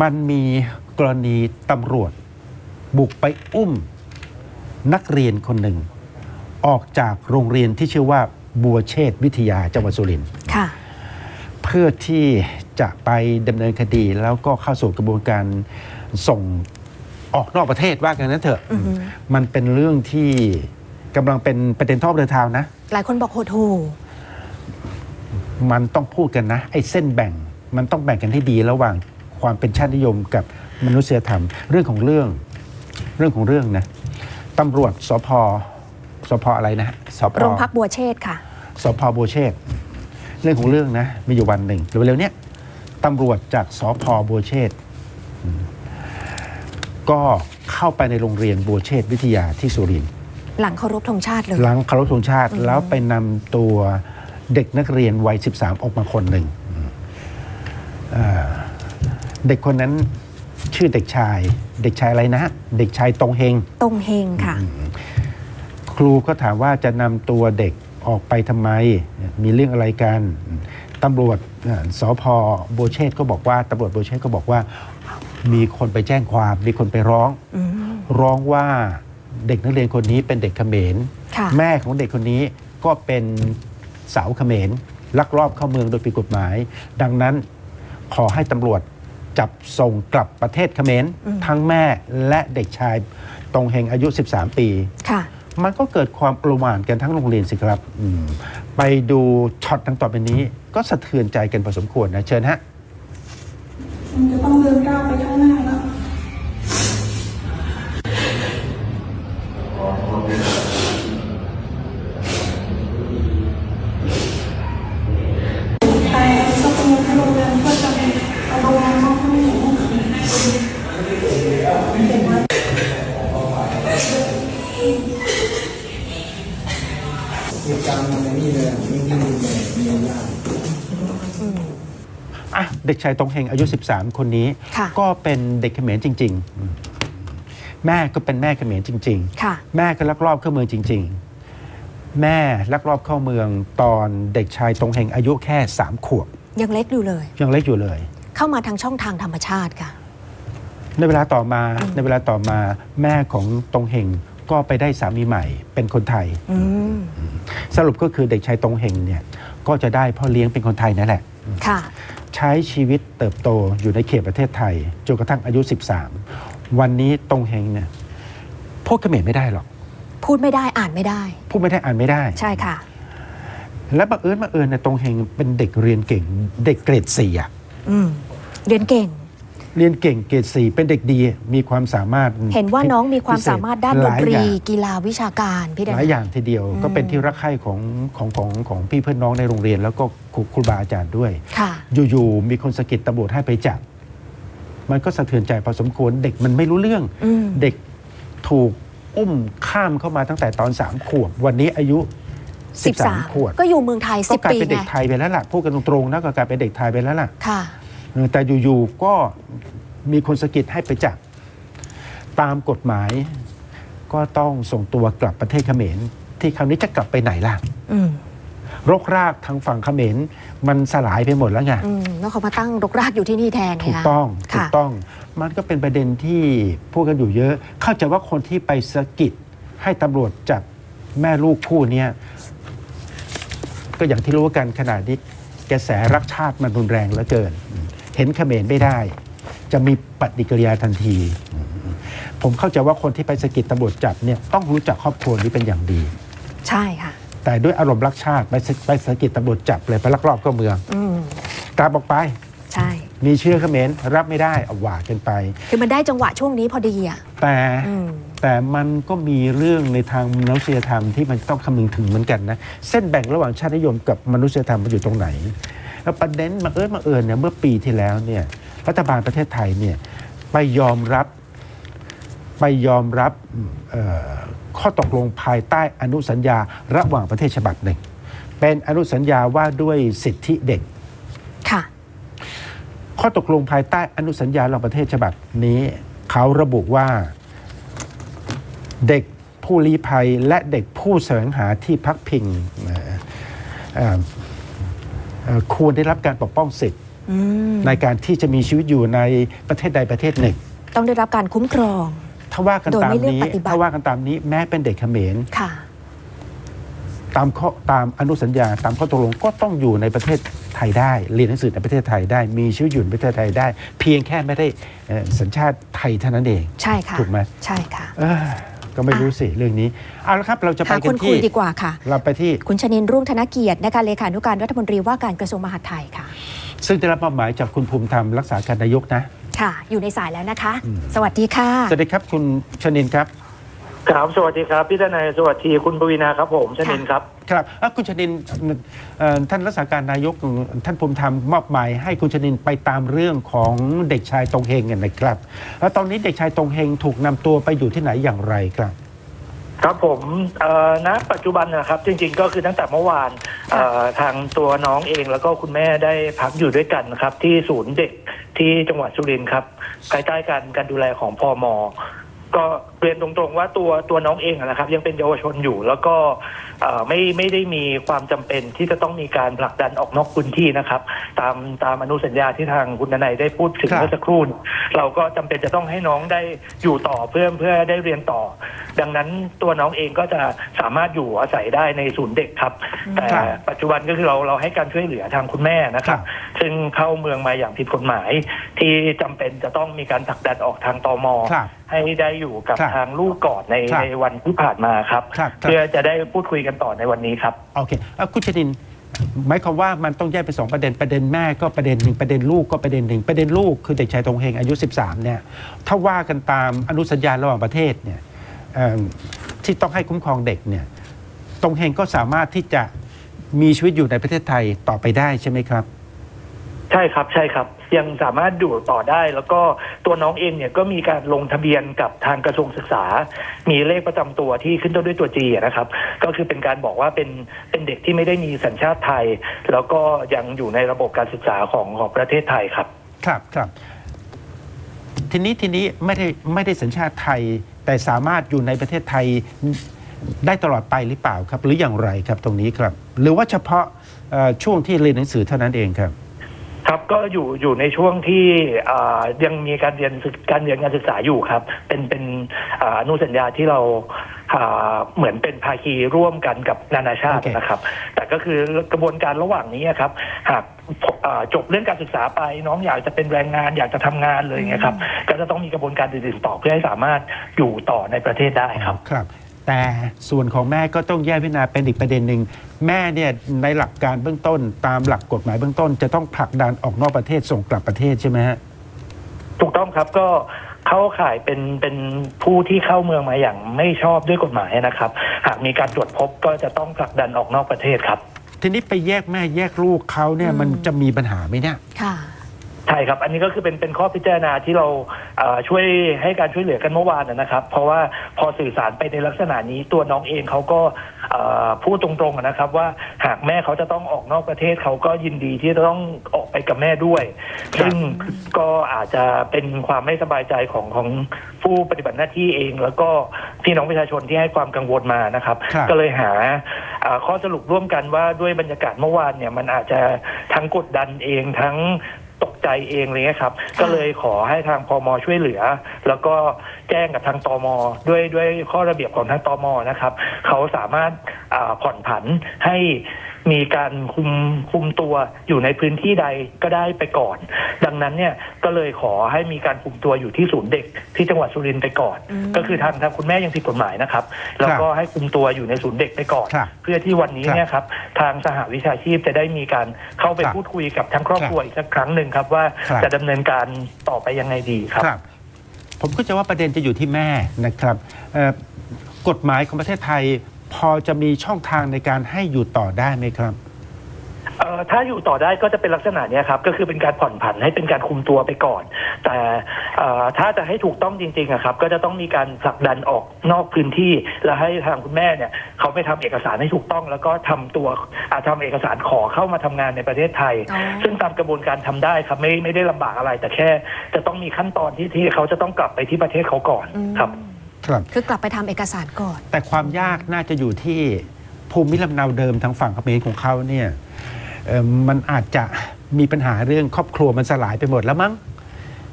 มันมีกรณีตำรวจ บุกไปอุ้มนักเรียนคนหนึ่ง ออกจากโรงเรียนที่ชื่อว่าบัวเชษฐ์วิทยาจังหวัดสุรินทร์ค่ะเพื่อที่จะไปดำเนินคดีแล้วก็เข้าสู่กระบวนการส่งออกนอกประเทศว่ากันนั้นเถอะอือฮึมันเป็นเรื่องที่กำลังเป็นประเด็นทอบเดินทางนะ หลายคนบอกโหดหูมันต้องพูดกันนะ ไอ้เส้นแบ่ง มันต้องแบ่งกันให้ดีระหว่าง ความเป็นชาตินิยมกับมนุษยธรรม เรื่องของเรื่องเรื่องของเรื่องนะตำรวจสพสพอะไรนะสพโรงพักบัวเชษฐ์ค่ะสพโบวเชษฐ์เรื่องของเรื่องนะมีอยู่วันหนึ่งเร็วๆเนี้ยตำรวจจากสพบัวเชษฐ์อืมก็เข้าไปในโรงเรียนบัวเชษฐ์วิทยาที่สุรินทร์หลังเคารพธงชาติเลย หลังเคารพธงชาติแล้วไปนำตัวเด็กนักเรียนวัย 13 ออกมาคนหนึ่งอ่า เด็กคนนั้นชื่อเด็กชาย เด็กชายอะไรนะ เด็กชายตรงเฮง ตรงเฮงค่ะ ครูก็ถามว่าจะนำตัวเด็กออกไปทำไม มีเรื่องอะไรกันตำรวจอ่าสพโบวเชษฐ์ก็บอกว่าตำรวจโบวเชษฐ์ก็บอกว่า มีคนไปแจ้งความ มีคนไปร้องอืมร้องว่าเด็กนักเรียนคนนี้เป็นเด็กเขมรค่ะแม่ของเด็กคนนี้ก็เป็นสาวเขมรลักลอบเข้าเมืองโดยผิดกฎหมาย ดังนั้นขอให้ตำรวจ จับส่งกลับประเทศเขมรอืมทั้งแม่และเด็กชายตรงเฮงอายุ 13 ปีค่ะมันก็เกิดความประหม่านกันทั้งโรงเรียนสิครับอืมไปดูช็อตดังต่อไปนี้ ก็สะเทือนใจกันพอสมควรนะเชิญฮะมันจะต้องเดินก้าว เหตุการณ์มันนี่เลยนิ่งๆเลยมียากอะเด็กชายตรงเฮงอายุ 13 คนนี้ ค่ะก็เป็นเด็กเขมรจริงๆอืมแม่ก็เป็นแม่เขมรจริง ค่ะ ๆ แม่ก็ลักลอบเข้าเมืองจริง ๆ แม่ลักลอบเข้าเมืองตอนเด็กชายตรงเฮงอายุแค่ 3 ขวบ ยังเล็กอยู่เลย ยังเล็กอยู่เลย เข้ามาทางช่องทางธรรมชาติค่ะ ในเวลาต่อมาในเวลาต่อมาแม่ของตรงเฮง ก็ไปได้สามีใหม่เป็นคนไทย อืมสรุปก็คือเด็กชายตรงเฮงเนี่ยก็จะได้พ่อเลี้ยงเป็นคนไทยนั่นแหละ ค่ะ ใช้ชีวิตเติบโตอยู่ในเขตประเทศไทยจนกระทั่งอายุ 13 วันนี้ตรงเฮงเนี่ยพูดเขมรไม่ได้หรอก พูดไม่ได้อ่านไม่ได้ พูดไม่ได้อ่านไม่ได้ ใช่ค่ะ และบังเอิญบังเอิญเนี่ยตรงเฮงเป็นเด็กเรียนเก่ง เด็กเกรดสี่อะอืมเรียนเก่ง เรียนเก่งเกรดสี่เป็นเด็กดีมีความสามารถเห็นว่าน้องมีความพิเศษสามารถด้านหดนลายตรีอย่างกีฬาวิชาการพี่เดหนลายอย่างทีเดียวอืมก็เป็นที่รักใคร่ของของของของพี่เพื่อนน้องในโรงเรียน แล้วก็ครูครูบาอาจารย์ด้วยค่ะอยู่ๆมีคนสะกิดตำรวจให้ไปจับมันก็สะเทือนใจพอสมควรเด็กมันไม่รู้เรื่องอืมเด็กถูกอุ้มข้ามเข้ามาตั้งแต่ตอนสามขวบวันนี้อายุ13ขวบก็อยู่เมืองไทยก็สิบกลายปีเป็นไงเด็กไทยไปแล้วล่ะพูดกันตรงๆนะก็กลายเป็นเด็กไทยไปแล้วล่ะค่ะเออ แต่อยู่ๆก็มีคนสะกิดให้ไปจับ ตามกฎหมายก็ต้องส่งตัวกลับประเทศเขมร ที่คราวนี้จะกลับไปไหนล่ะอืมรกรากทางฝั่งเขมรมันสลายไปหมดแล้วไงอืมแล้วเขามาตั้งรกรากอยู่ที่นี่แทนไงถูกคะต้องถูค่ะกต้อง มันก็เป็นประเด็นที่พูดกันอยู่เยอะ เข้าใจว่าคนที่ไปสะกิดให้ตำรวจจับแม่ลูกคู่เนี้ยก็อย่างที่รู้กันขนาดนี้กระแสรักชาติมันรุนแรงเหลือเกิน เห็นเขมรไม่ได้ จะมีปฏิกิริยาทันที ผมเข้าใจว่าคนที่ไปสะกิดตำรวจจับเนี่ยต้องรู้จักครอบครัวนี้เป็นอย่างดี ใช่ค่ะ แต่ด้วยอารมณ์รักชาติไปสะไปสะกิดตำรวจจับเลยไปลักลอบเข้าเมืองอืมกลับออกไป ใช่ มีเชื้อเขมรรับไม่ได้เอาว่ากันไป คือมันได้จังหวะช่วงนี้พอดีอะแต่อืม แต่มันก็มีเรื่องในทางมนุษยธรรมที่มันต้องคำนึงถึงเหมือนกันนะ เส้นแบ่งระหว่างชาตินิยมกับมนุษยธรรมมันอยู่ตรงไหน แล้วประเด็นมาเอิญมาเอิญเนี่ยเมื่อปีที่แล้วเนี่ยรัฐบาลประเทศไทยเนี่ยไปยอมรับไปยอมรับเอ่อข้อตกลงภายใต้อนุสัญญาระหว่างประเทศฉบับหนึ่ง เป็นอนุสัญญาว่าด้วยสิทธิเด็กค่ะข้อตกลงภายใต้อนุสัญญาระหว่างประเทศฉบับนี้ เขาระบุว่าเด็กผู้ลี้ภัยและเด็กผู้แสวงหาที่พักพิง ควรได้รับการปกป้องสิทธิ์อืมในการที่จะมีชีวิตอยู่ในประเทศใดประเทศหนึ่ง ต้องได้รับการคุ้มครอง ถ้าว่ากันโดยตามไม่เลือกนี้ปฏิบัติถ้าว่ากันตามนี้แม้เป็นเด็กเขมรค่ะตามข้อตามอนุสัญญาตามข้อตกลงก็ต้องอยู่ในประเทศไทยได้เรียนหนังสือในประเทศไทยได้ มีชีวิตอยู่ในประเทศไทยได้ เพียงแค่ไม่ได้เอ่อสัญชาติไทยเท่านั้นเอง ใช่ค่ะถูกไหมใช่ค่ะเอ้อ ก็ไม่รู้สิเรื่องนี้เอาละครับเราจะไปหากัคนนคุที่ยดีกว่าค่ะ เราไปที่ คุณชนินรุ่งธนเกียรตินะคะเลขานุการรัฐมนตรีว่าการกระทรวงมหาดไทยค่ะ ซึ่งได้รับมอบหมายจากคุณภูมิธรรมรักษาการนายกนะ ค่ะ อยู่ในสายแล้วนะคะอืมสวัสดีค่ะ สวัสดีครับคุณชนินครับ ครับสวัสดีครับพี่ทนายสวัสดีคุณปวีนาครับผมชนินครับ ครับอะคุณชนินเอ่อท่านรักษาการนายกท่านภูมิธรรมมอบหมายให้คุณชนินไปตามเรื่องของเด็กชายตรงเฮงกันนะครับแล้วตอนนี้เด็กชายตรงเฮงถูกนำตัวไปอยู่ที่ไหนอย่างไรครับ ครับผมเอ่อณปัจจุบันนะครับจริงๆก็คือตั้งแต่เมื่อวานเอ่อทางตัวน้องเองแล้วก็คุณแม่ได้พักอยู่ด้วยกันครับ ที่ศูนย์เด็กที่จังหวัดสุรินทร์ครับภายใต้การการดูแลของพอมก็เรียนตรงๆว่าตัวตัวน้องเองอะนะครับ ยังเป็นเยาวชนอยู่ แล้วก็เอ่อไม่ไม่ได้มีความจำเป็นที่จะต้องมีการผลักดันออกนอกพื้นที่นะครับ ตามตามอนุสัญญาที่ทางคุณนายได้พูดถึงครับเมื่อสักครู่เราก็จำเป็นจะต้องให้น้องได้อยู่ต่อเพื่อเพื่อได้เรียนต่อ ดังนั้นตัวน้องเองก็จะสามารถอยู่อาศัยได้ในศูนย์เด็กครับ แต่ครับปัจจุบันก็คือเราเราให้การช่วยเหลือทางคุณแม่นะครับครับซึ่งเข้าเมืองมาอย่างผิดกฎหมาย ที่จำเป็นจะต้องมีการผลักดันออกทางตม ครับ ให้ได้อยู่กับครับทางลูกก่อนในครับในวันที่ผ่านมาครับ ครับครับ เพื่อจะได้พูดคุยกันต่อในวันนี้ครับ โอเคอะคุณชนินหมายความว่ามันต้องแยกเป็นสองประเด็นประเด็นแม่ก็ประเด็นหนึ่งประเด็นลูกก็ประเด็นหนึ่งประเด็นลูกคือเด็กชายตรงเฮงอายุ 13เนี่ยถ้าว่ากันตามอนุสัญญาระหว่างประเทศเนี่ยเอิ่มที่ต้องให้คุ้มครองเด็กเนี่ยตรงเฮงก็สามารถที่จะมีชีวิตอยู่ในประเทศไทยต่อไปได้ใช่ไหมครับ ใช่ครับใช่ครับ ยังสามารถอยู่ต่อได้ แล้วก็ตัวน้องเองเนี่ยก็มีการลงทะเบียนกับทางกระทรวงศึกษา มีเลขประจำตัวที่ขึ้นต้นด้วยตัวจีนะครับ ก็คือเป็นการบอกว่าเป็นเป็นเด็กที่ไม่ได้มีสัญชาติไทย แล้วก็ยังอยู่ในระบบการศึกษาของของประเทศไทยครับ ครับครับทีนี้ทีนี้ไม่ได้ไม่ได้สัญชาติไทย แต่สามารถอยู่ในประเทศไทยได้ตลอดไปหรือเปล่าครับ หรืออย่างไรครับตรงนี้ครับ หรือว่าเฉพาะช่วงที่เรียนหนังสือเท่านั้นเองครับ ครับก็อยู่อยู่ในช่วงที่อ่ายังมีการเรียนศึกการเรียนการศึกษาอยู่ครับ เป็นเป็นอ่าอนุสัญญาที่เราอ่าเหมือนเป็นภาคีร่วมกันกับนานาชาติโอเค นะครับ แต่ก็คือกระบวนการระหว่างนี้ครับ หากอ่าจบเรื่องการศึกษาไปน้องอยากจะเป็นแรงงานอยากจะทำงานเลยอย่างเงี้ยครับ ก็จะต้องมีกระบวนการอื่นๆต่อเพื่อให้สามารถอยู่ต่อในประเทศได้ครับ ครับ แต่ส่วนของแม่ก็ต้องแยกพิจารณาเป็นอีกประเด็นหนึ่ง แม่เนี่ยในหลักการเบื้องต้น ตามหลักกฎหมายเบื้องต้น จะต้องผลักดันออกนอกประเทศส่งกลับประเทศใช่ไหมฮะถูกต้องครับก็เข้าข่ายเป็นเป็นผู้ที่เข้าเมืองมาอย่างไม่ชอบด้วยกฎหมายนะครับ หากมีการตรวจพบก็จะต้องผลักดันออกนอกประเทศครับ ทีนี้ไปแยกแม่แยกลูกเขาเนี่ยอืมมันจะมีปัญหาไหมเนี่ยค่ะ ใช่ครับ อันนี้ก็คือเป็นเป็นข้อพิจารณาที่เราเอ่อช่วยให้การช่วยเหลือกันเมื่อวานนะนะครับ เพราะว่าพอสื่อสารไปในลักษณะนี้ตัวน้องเองเขาก็เอ่อพูดตรงๆอะนะครับ ว่าหากแม่เขาจะต้องออกนอกประเทศเขาก็ยินดีที่จะต้องออกไปกับแม่ด้วย ครับ ซึ่งก็อาจจะเป็นความไม่สบายใจของของผู้ปฏิบัติหน้าที่เอง แล้วก็พี่น้องประชาชนที่ให้ความกังวลมานะครับ ครับ ก็เลยหาอ่าข้อสรุปร่วมกันว่าด้วยบรรยากาศเมื่อวานเนี่ยมันอาจจะทั้งกดดันเองทั้งตก ใจเองอะไรเลยครับ ก็เลยขอให้ทางพมช่วยเหลือ แล้วก็แจ้งกับทางตมด้วยด้วยข้อระเบียบของทางตมนะครับ เขาสามารถอ่าผ่อนผันให้ มีการคุมคุมตัวอยู่ในพื้นที่ใดก็ได้ไปก่อน ดังนั้นเนี่ยก็เลยขอให้มีการคุมตัวอยู่ที่ศูนย์เด็กที่จังหวัดสุรินทร์ไปก่อนอืมก็คือทางทางคุณแม่ยังผิดกฎหมายนะครับ แล้วก็ให้คุมตัวอยู่ในศูนย์เด็กไปก่อนครับเพื่อที่วันนี้ครับเนี่ยครับทางสหวิชาชีพจะได้มีการเข้าไปครับพูดคุยกับทั้งครอบครัวอีกสักครั้งหนึ่งครับว่าครับจะดำเนินการต่อไปยังไงดีครับครับ ผมก็จะว่าประเด็นจะอยู่ที่แม่นะครับเอ่อกฎหมายของประเทศไทย พอจะมีช่องทางในการให้อยู่ต่อได้ไหมครับ เอ่อถ้าอยู่ต่อได้ก็จะเป็นลักษณะเนี้ยครับ ก็คือเป็นการผ่อนผันให้เป็นการคุมตัวไปก่อน แต่เอ่อถ้าจะให้ถูกต้องจริงๆอะครับ ก็จะต้องมีการผลักดันออกนอกพื้นที่ แล้วให้ทางคุณแม่เนี่ยเขาไปทำเอกสารให้ถูกต้อง แล้วก็ทำตัวอาทำเอกสารขอเข้ามาทำงานในประเทศไทย อ๋อ ซึ่งตามกระบวนการทำได้ครับไม่ไม่ได้ลำบากอะไร แต่แค่จะต้องมีขั้นตอนที่ที่เขาจะต้องกลับไปที่ประเทศเขาก่อนอืมครับ ครับ คือกลับไปทำเอกสารก่อน แต่ความยากน่าจะอยู่ที่ภูมิลำเนาเดิมทางฝั่งเขมรของเขาเนี่ยเอ่อมันอาจจะมีปัญหาเรื่องครอบครัวมันสลายไปหมดแล้วมั้ง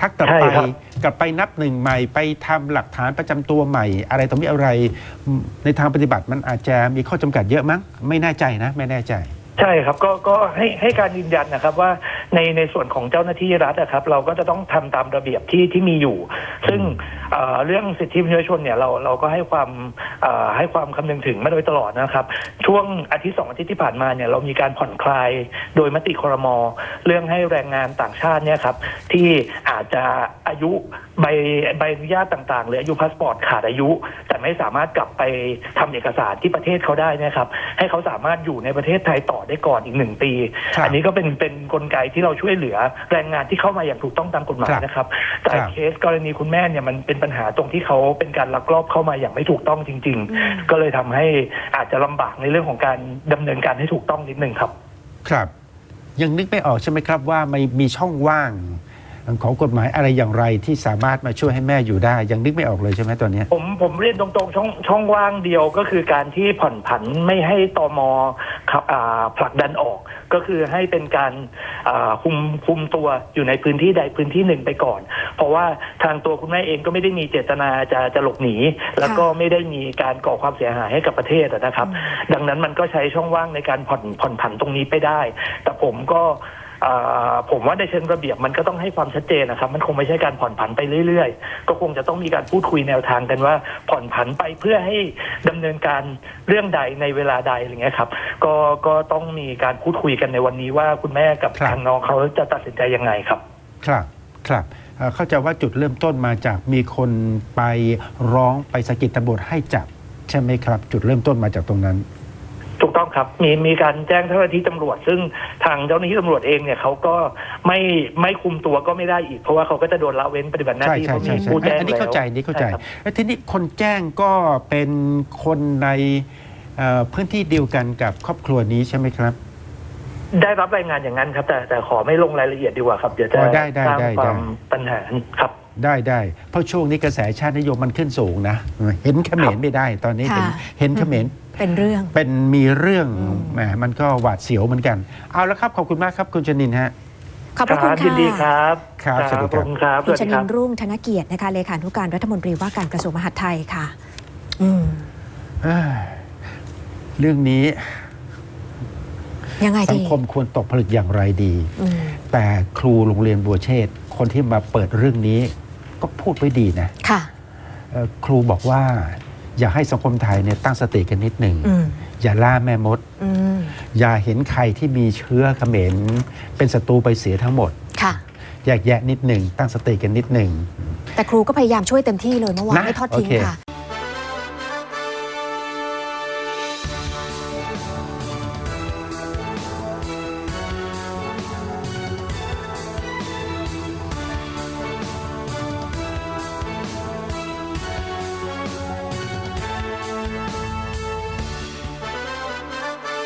ถ้ากลับใช่ไปครับ กลับไปนับหนึ่งใหม่ไปทำหลักฐานประจำตัวใหม่ อะไรต่อมีอะไรอืมในทางปฏิบัติมันอาจจะมีข้อจำกัดเยอะมั้ง ไม่แน่ใจนะไม่แน่ใจ ใช่ครับก็ก็ให้ให้การยืนยันนะครับว่าในในส่วนของเจ้าหน้าที่รัฐนะครับ เราก็จะต้องทำตามระเบียบที่ที่มีอยู่ ซึ่งเอ่อเรื่องสิทธิมนุษยชนเนี่ยเราเราก็ให้ความเอ่อให้ความคำนึงถึงมาโดยตลอดนะครับ ช่วงอาทิตย์สองอาทิตย์ที่ผ่านมาเนี่ยเรามีการผ่อนคลายโดยมติครม เรื่องให้แรงงานต่างชาติเนี่ยครับที่อาจจะอายุใบใบอนุญาตต่างๆ หรืออายุพาสปอร์ตขาดอายุ แต่ไม่สามารถกลับไปทำเอกสารที่ประเทศเขาได้นะครับ ให้เขาสามารถอยู่ในประเทศไทยต่อได้ก่อนอีกหนึ่งปี ครับอันนี้ก็เป็นเป็นกลไกที่เราช่วยเหลือแรงงานที่เข้ามาอย่างถูกต้องตามกฎหมายครับนะครับ แต่ครับ เคสกรณีคุณแม่เนี่ยมันเป็นปัญหาตรงที่เขาเป็นการลักลอบเข้ามาอย่างไม่ถูกต้องจริงอืมๆก็เลยทำให้อาจจะลำบากในเรื่องของการดำเนินการให้ถูกต้องนิดนึงครับ ครับ ยังนึกไม่ออกใช่ไหมครับว่าไม่มีช่องว่าง ของกฎหมายอะไรอย่างไรที่สามารถมาช่วยให้แม่อยู่ได้ ยังนึกไม่ออกเลยใช่ไหมตอนเนี้ยผมผมเรียนตรงๆช่องช่องว่างเดียวก็คือการที่ผ่อนผันไม่ให้ตมขับอ่าผลักดันออก ก็คือให้เป็นการอ่าคุมคุมตัวอยู่ในพื้นที่ใดพื้นที่หนึ่งไปก่อน เพราะว่าทางตัวคุณแม่เองก็ไม่ได้มีเจตนาจะจะหลบหนี แล้วก็ไม่ได้มีการก่อความเสียหายให้กับประเทศอะนะครับ ดังนั้นมันก็ใช้ช่องว่างในการผ่อนผ่อนผันตรงนี้ไปได้ แต่ผมก็อ่า ผมว่าในเชิงระเบียบมันก็ต้องให้ความชัดเจนนะครับ มันคงไม่ใช่การผ่อนผันไปเรื่อยๆ ก็คงจะต้องมีการพูดคุยแนวทางกันว่าผ่อนผันไปเพื่อให้ดำเนินการเรื่องใดในเวลาใดอะไรเงี้ยครับ ก็ก็ต้องมีการพูดคุยกันในวันนี้ว่าคุณแม่กับครับทางน้องเขาจะตัดสินใจยังไงครับ ครับครับเอ่อเข้าใจว่าจุดเริ่มต้นมาจากมีคนไปร้องไปสะกิดตำรวจให้จับ ใช่ไหมครับ จุดเริ่มต้นมาจากตรงนั้น ถูกต้องครับมีมีการแจ้งเจ้าหน้าที่ตำรวจ ซึ่งทางเจ้าหน้าที่ตำรวจเองเนี่ยเขาก็ไม่ไม่คุมตัวก็ไม่ได้อีก เพราะว่าเขาก็จะโดนละเว้นปฏิบัติหน้าใช่ที่ใช่เพราะใช่มีใช่ผู้แจ้งอันนี้แล้วเข้าใจอันนี้เข้าใจช่ครับแล้วทีนี้คนแจ้งก็เป็นคนในเอ่อพื้นที่เดียวกันกับครอบครัวนี้ใช่ไหมครับ ได้รับรายงานอย่างนั้นครับ แต่แต่ขอไม่ลงรายละเอียดดีกว่าครับเดี๋ยวจะอ๋อได้ได้สร้างได้ความได้ปัญหาครับได้ได้เพราะช่วงนี้กระแสชาตินิยมมันขึ้นสูงนะ เห็นเขมรไม่ได้ตอนนี้เห็นค่ะเห็นเขมร เป็นเรื่อง เป็นมีเรื่องอืมแหมมันก็หวาดเสียวเหมือนกัน เอาละครับขอบคุณมากครับคุณชนินฮะขอบพระคุณยินดีค่ะครับครับสวัสดีครับขอบคุณครับคุณสชวัสดีนิครันบรุ่งธนเกียรตินะคะเลขานุการรัฐมนตรีว่าการกระทรวงมหาดไทยค่ะ อืมเอ้ยเรื่องนี้ยังไงสัดีงคมควรตกผลึกอย่างไรดีอืมแต่ครูโรงเรียนบัวเชษฐ์คนที่มาเปิดเรื่องนี้ ก็พูดไว้ดีนะ ค่ะเอ่อครูบอกว่า อยากให้สังคมไทยเนี่ยตั้งสติกันนิดหนึ่งอืมอย่าล่าแม่มดอืมอย่าเห็นใครที่มีเชื้อเขมรเป็นศัตรูไปเสียทั้งหมดค่ะแยกแยะนิดหนึ่งตั้งสติกันนิดหนึ่งแต่ครูก็พยายามช่วยเต็มที่เลยเมื่อวานนะไม่ทอดทิ้งโอเคค่ะ